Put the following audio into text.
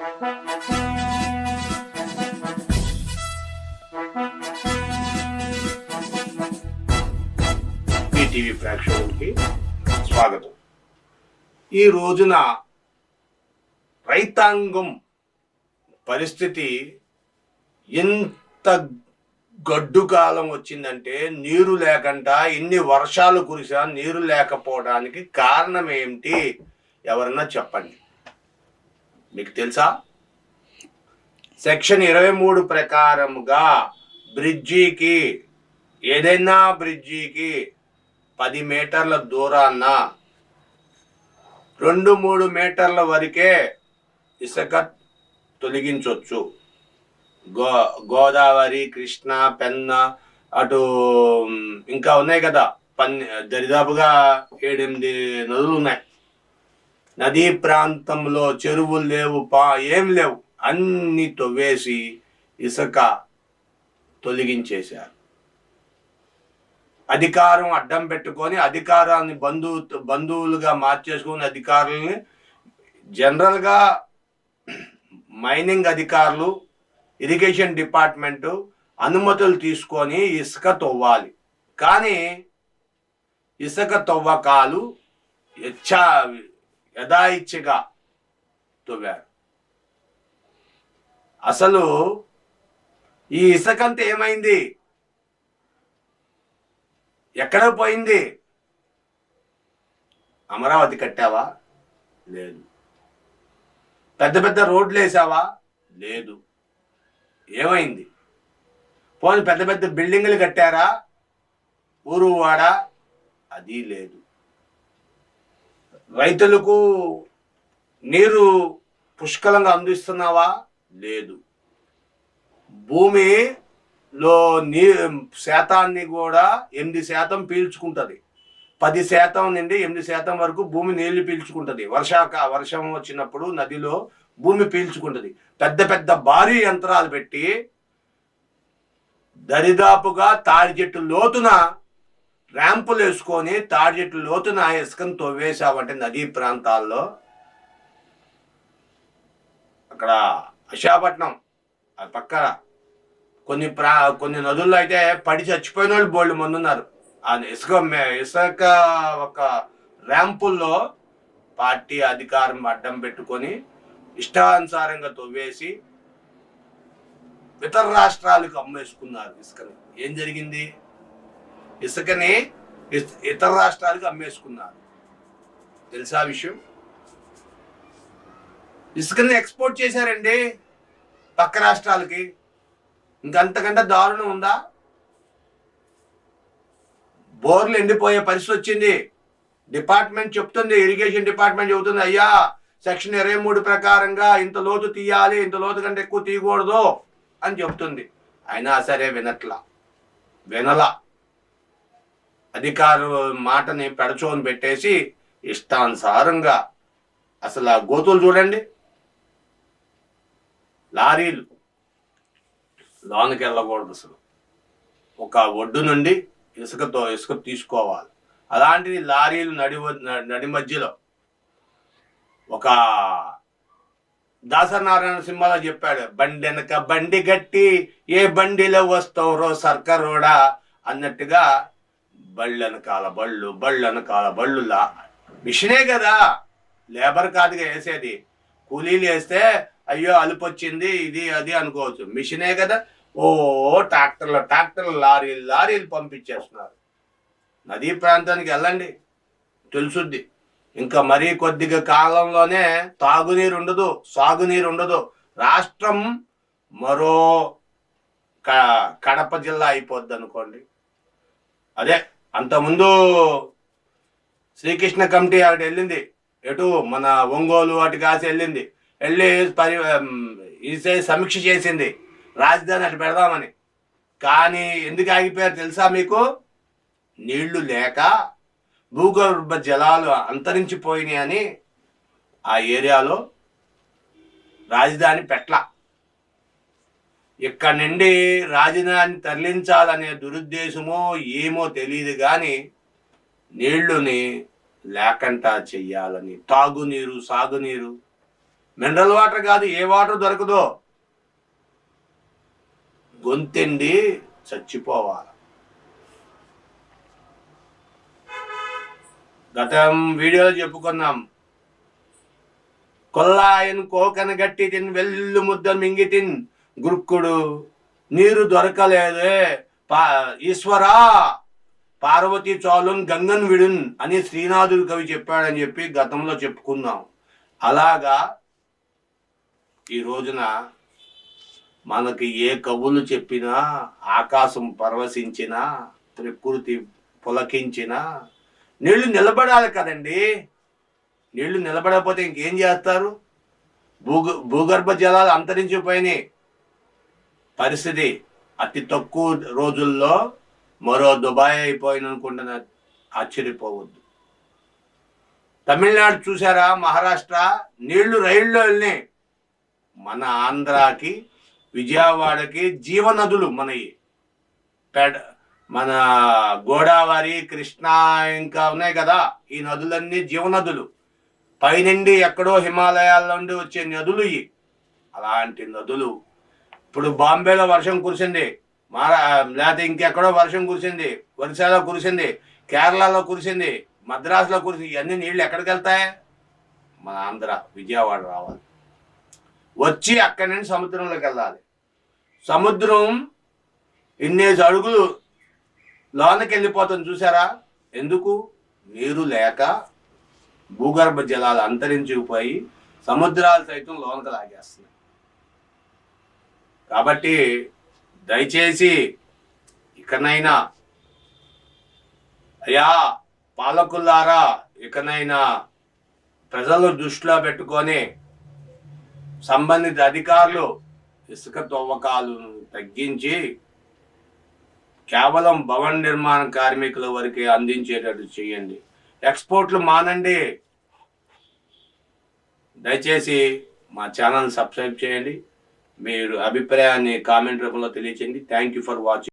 TV ప్రేక్షకులకి స్వాగతం. ఈ రోజున రైతాంగం పరిస్థితి ఎంత గడ్డు కాలం వచ్చిందంటే నీరు లేకుండా ఇన్ని వర్షాలు కురిసా నీరు లేకపోవడానికి కారణం ఏమిటి? ఎవరన్నా చెప్పండి. మీకు తెలుసా? సెక్షన్ ఇరవై మూడు ప్రకారముగా బ్రిడ్జికి ఏదైనా బ్రిడ్జికి పది మీటర్ల దూరాన్న రెండు మూడు మీటర్ల వరకే ఇసుక తొలగించవచ్చు గో గోదావరి కృష్ణ పెన్న అటు ఇంకా ఉన్నాయి కదా పన్ని దరిదాపుగా ఏడెనిమిది నదులు ఉన్నాయి. నదీ ప్రాంతంలో చెరువులు లేవు పా ఏం లేవు. అన్ని తవ్వేసి ఇసుక తొలగించేశారు. అధికారం అడ్డం పెట్టుకొని అధికారాన్ని బంధువు బంధువులుగా మార్చేసుకుని అధికారులని జనరల్గా మైనింగ్ అధికారులు ఇరిగేషన్ డిపార్ట్మెంటు అనుమతులు తీసుకొని ఇసుక తవ్వాలి. కానీ ఇసుక తవ్వకాలు యచ్చా యథాయిచ్చగా తవ్వారు. అసలు ఈ ఇసుకంతా ఏమైంది? ఎక్కడ పోయింది? అమరావతి కట్టావా? లేదు. పెద్ద పెద్ద రోడ్లు వేసావా? లేదు. ఏమైంది? పోనీ పెద్ద పెద్ద బిల్డింగులు కట్టారా? ఊరు వాడ అది లేదు. రైతులకు నీరు పుష్కలంగా అందిస్తున్నావా? లేదు. భూమిలో నీ శాతాన్ని కూడా ఎనిమిది శాతం పీల్చుకుంటుంది. పది శాతం నుండి ఎనిమిది శాతం వరకు భూమి నీళ్ళు పీల్చుకుంటుంది. వర్షాక వర్షం వచ్చినప్పుడు నదిలో భూమి పీల్చుకుంటుంది. పెద్ద పెద్ద భారీ యంత్రాలు పెట్టి దరిదాపుగా తాడి చెట్టు లోతున ర్యాంపులు వేసుకొని తాడి చెట్టు లోతున ఇసుకను తవ్వేశావంటే నదీ ప్రాంతాల్లో అక్కడ విశాఖపట్నం అది పక్కన కొన్ని ప్రా కొన్ని నదుల్లో అయితే పడి చచ్చిపోయిన వాళ్ళు బోళ్ళు మంది ఉన్నారు. ఆ ఇసుక ఇసుక ఒక ర్యాంపుల్లో పార్టీ అధికారం అడ్డం పెట్టుకొని ఇష్టానుసారంగా తవ్వేసి ఇతర రాష్ట్రాలకు అమ్మేసుకున్నారు ఇసుకని. ఏం జరిగింది? ఇసుకని ఇతర రాష్ట్రాలకు అమ్మేసుకున్నారు. తెలుసా విషయం? ఇసుకని ఎక్స్పోర్ట్ చేశారండి పక్క రాష్ట్రాలకి. ఇంకంతకంటే దారుణం ఉందా? బోర్లు ఎండిపోయే పరిస్థితి వచ్చింది. డిపార్ట్మెంట్ చెప్తుంది ఇరిగేషన్ డిపార్ట్మెంట్ చెబుతుంది అయ్యా సెక్షన్ ఇరవై మూడు ప్రకారంగా ఇంత లోతు తీయాలి ఇంత లోతు కంటే ఎక్కువ తీయకూడదు అని చెప్తుంది అయినా సరే వినట్లా. వినలా. అధికారు మాటని పెడచోని పెట్టేసి ఇష్టానుసారంగా అసలు ఆ గోతులు చూడండి. లారీలు. లోనికి వెళ్ళకూడదు అసలు. ఒక ఒడ్డు నుండి ఇసుకతో ఇసుక తీసుకోవాలి. అలాంటిది లారీలు నడి నడి మధ్యలో. ఒక దాసనారాయణ సినిమాలో చెప్పాడు బండి వెనక బండి గట్టి ఏ బండిలో వస్తావురో సర్కరోడా అన్నట్టుగా బళ్ళనకాల బళ్ళు బళ్ళనకాల వెనకాల బళ్ళు లా మిషనే కదా. లేబర్ కాదుగా వేసేది. కూలీలు వేస్తే అయ్యో అలుపు వచ్చింది ఇది అది అనుకోవచ్చు. మిషనే కదా. ఓ ట్రాక్టర్లు ట్రాక్టర్లు లారీలు లారీలు పంపించేస్తున్నారు. నదీ ప్రాంతానికి వెళ్ళండి. తెలుసుద్ది. ఇంకా మరీ కొద్దిగా కాలంలోనే తాగునీరు ఉండదు సాగునీరు ఉండదు. రాష్ట్రం మరో క- కడప జిల్లా అయిపోద్ది అనుకోండి అదే అంతకుముందు శ్రీకృష్ణ కమిటీ అటు వెళ్ళింది. ఎటు? మన ఒంగోలు అటు కాసి వెళ్ళింది. వెళ్ళి పరి ఈసే సమీక్ష చేసింది. రాజధాని అటు పెడదామని. కానీ ఎందుకు ఆగిపోయారు తెలుసా మీకు? నీళ్ళు లేక భూగర్భ జలాలు అంతరించిపోయినాయి అని ఆ ఏరియాలో రాజధాని పెట్ల ఇక్కడ నుండి రాజధాని తరలించాలనే దురుద్దేశమో ఏమో తెలియదు కానీ నీళ్ళుని లేకుండా చెయ్యాలని. తాగునీరు సాగునీరు. మినరల్ వాటర్ కాదు ఏ వాటర్ దొరకదో. గొంతెండి చచ్చిపోవాలి. గతం వీడియోలో చెప్పుకున్నాం. కొల్లాయన్ కోకన గట్టి తిన్ వెల్లు ముద్ద మింగి తిన్. గురుక్కుడు నీరు దొరకలేదే పా ఈశ్వరా పార్వతి చోళన్ గంగన్ విడున్ అని శ్రీనాథుడు కవి చెప్పాడని చెప్పి గతంలో చెప్పుకుందాం. అలాగా ఈ రోజున మనకి ఏ కవులు చెప్పినా ఆకాశం పరవశించినా ప్రకృతి పులకించినా నీళ్ళు నిలబడాలి కదండి. నీళ్ళు నిలబడకపోతే ఇంకేం చేస్తారు? భూగ భూగర్భ జలాలు అంతరించిపోయినాయి. పరిస్థితి అతి తక్కువ రోజుల్లో మరో దుబాయ్ అయిపోయింది అనుకుంటున్న ఆశ్చర్యపోవద్దు. తమిళనాడు చూసారా మహారాష్ట్ర నీళ్ళు రైల్లో వెళ్ళినాయి. మన ఆంధ్రాకి విజయవాడకి జీవనదులు మనవి పెడ మన గోదావరి కృష్ణా ఇంకా ఉన్నాయి కదా ఈ నదులన్నీ జీవనదులు పైనుండి ఎక్కడో హిమాలయాల నుండి వచ్చే నదులు ఇవి అలాంటి నదులు ఇప్పుడు బాంబేలో వర్షం కురిసింది మహారా లేకపోతే ఇంకెక్కడో వర్షం కురిసింది ఒరిస్సాలో కురిసింది కేరళలో కురిసింది మద్రాసులో కురిసింది ఇవన్నీ నీళ్ళు ఎక్కడికి వెళ్తాయి మన ఆంధ్ర విజయవాడ రావాలి. వచ్చి అక్కడి నుండి సముద్రంలోకి వెళ్ళాలి. సముద్రం ఇన్నేసి అడుగులు లోనకి వెళ్ళిపోతుంది చూసారా ఎందుకు? నీరు లేక భూగర్భ జలాలు అంతరించిపోయి సముద్రాలు సైతం లోనకి లాగేస్తున్నాయి. కాబట్టి దయచేసి ఇకనైనా అయ్యా పాలకులారా ఇకనైనా ప్రజలు దృష్టిలో పెట్టుకొని సంబంధిత అధికారులు ఇసుక తవ్వకాలను తగ్గించి కేవలం భవన నిర్మాణ కార్మికుల వరకే అందించేటట్టు చేయండి. ఎక్స్పోర్ట్లు మానండి. దయచేసి మా ఛానల్ సబ్స్క్రైబ్ చేయండి. మీరు అభిప్రాయాన్ని కామెంట్ రూపంలో తెలియచేయండి. Thank you for watching